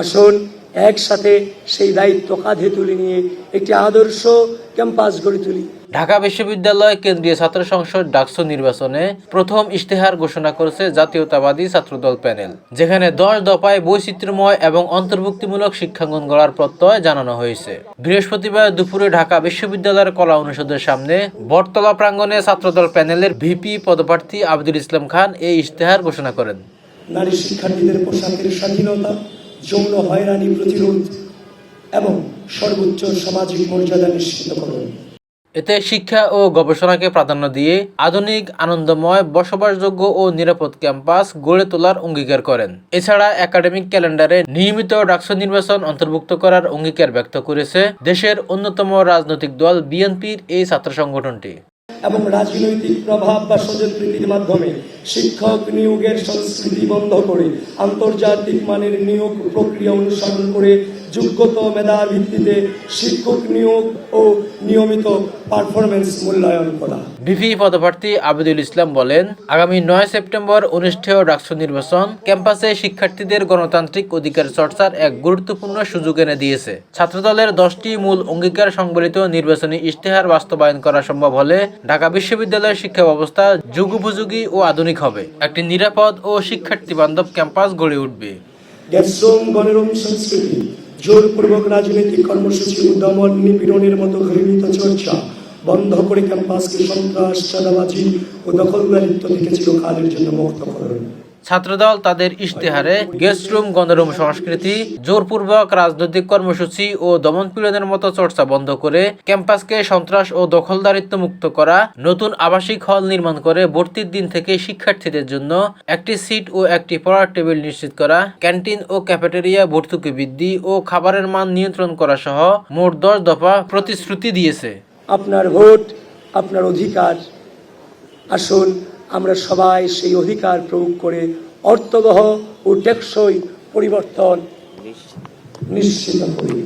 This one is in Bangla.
আসুন একসাথে সেই দায়িত্ব কাঁধে তুলে নিয়ে একটি আদর্শ ক্যাম্পাস গড়ে তুলি। ঢাকা বিশ্ববিদ্যালয় কেন্দ্রীয় ছাত্র সংসদ ডাকসু নির্বাচনে প্রথম ইশতেহার ঘোষণা করেছে জাতীয়তাবাদী ছাত্রদল প্যানেল যেখানে দশ দফায় বৈচিত্র্যময় এবং অন্তর্ভুক্তিমূলক শিক্ষাঙ্গন গড়ার প্রত্যয় জানানো হয়েছে। বৃহস্পতিবার দুপুরে ঢাকা বিশ্ববিদ্যালয়ের কলা অনুষদের সামনে বটতলা প্রাঙ্গণে ছাত্রদল প্যানেলের ভিপি পদপ্রার্থী আব্দুল ইসলাম খান এই ইশতেহার ঘোষণা করেন। নারী শিক্ষার্থীদের পোশাকের স্বাধীনতা যৌন হয়রানি প্রতিরোধ এবং সর্বোচ্চ সামাজিক মর্যাদা নিশ্চিত করুন। এতে শিক্ষা ও গবেষণাকে প্রাধান্য দিয়ে আধুনিক, আনন্দময়, বসবাসযোগ্য ও নিরাপদ ক্যাম্পাস গড়ে তোলার অঙ্গীকার করেন। এছাড়া একাডেমিক ক্যালেন্ডারে নিয়মিত ডাকসু নির্বাচন অন্তর্ভুক্ত করার অঙ্গীকার ব্যক্ত করেছে দেশের অন্যতম রাজনৈতিক দল বিএনপির এই ছাত্র সংগঠনটি। এবং রাজনৈতিক প্রভাব বা স্বজনপ্রীতির মাধ্যমে শিক্ষক নিয়োগের সংস্কৃতি বন্ধ করে আন্তর্জাতিক মানের নিয়োগ প্রক্রিয়া অনুসরণ করে যোগ্যতা মেধা ভিত্তিতে শিক্ষক নিয়োগ ও নিয়মিত পারফরমেন্স মূল্যায়ন করা। ভিপি পদপ্রার্থী আবিদুল ইসলাম বলেন আগামী নয় সেপ্টেম্বর অনুষ্ঠেয় ডাকসু নির্বাচন ক্যাম্পাসে শিক্ষার্থীদের গণতান্ত্রিক অধিকার চর্চার এক গুরুত্বপূর্ণ সুযোগ এনে দিয়েছে। ছাত্রদলের দশটি মূল অঙ্গীকার সংবলিত নির্বাচনী ইশতেহার বাস্তবায়ন করা সম্ভব হলে ঢাকা বিশ্ববিদ্যালয়ের শিক্ষা ব্যবস্থা যুগোপযোগী ও আধুনিক হবে। একটি নিরাপদ ও শিক্ষার্থী বান্ধব ক্যাম্পাস গড়ে উঠবে। গ্যাসরোম গণরম সংস্কৃতি। জোরপূর্বক রাজনৈতিক কর্মসূচি দমন নিপীড়নের মতো ঘৃণিত চর্চা বন্ধ করে ক্যাম্পাসকে সন্ত্রাস, চাঁদাবাজি ও দখলদারিত্ব থেকে চিরকালের জন্য মুক্ত করুন ছাত্রদল তাদের ইশতেহারে গেস্ট রুম, গণরুম সংস্কৃতি, জোরপূর্বক রাজনৈতিক কর্মসূচি ও দমনপীড়নের মতো চর্চা বন্ধ করে ক্যাম্পাসকে সন্ত্রাস ও দখলদারিত্ব মুক্ত করা, নতুন আবাসিক হল নির্মাণ করে ভর্তির দিন থেকে শিক্ষার্থীদের জন্য একটি সিট ও একটি পড়ার টেবিল নিশ্চিত করা, ক্যান্টিন ও ক্যাফেটেরিয়া ভর্তুকি বৃদ্ধি ও খাবারের মান নিয়ন্ত্রণ করা সহ মোট দশ দফা প্রতিশ্রুতি দিয়েছে। আপনার ভোট, আপনার অধিকার, আসুন আমরা সবাই সেই অধিকার প্রয়োগ করে অর্থবহ ও টেকসই পরিবর্তন নিশ্চিত করি।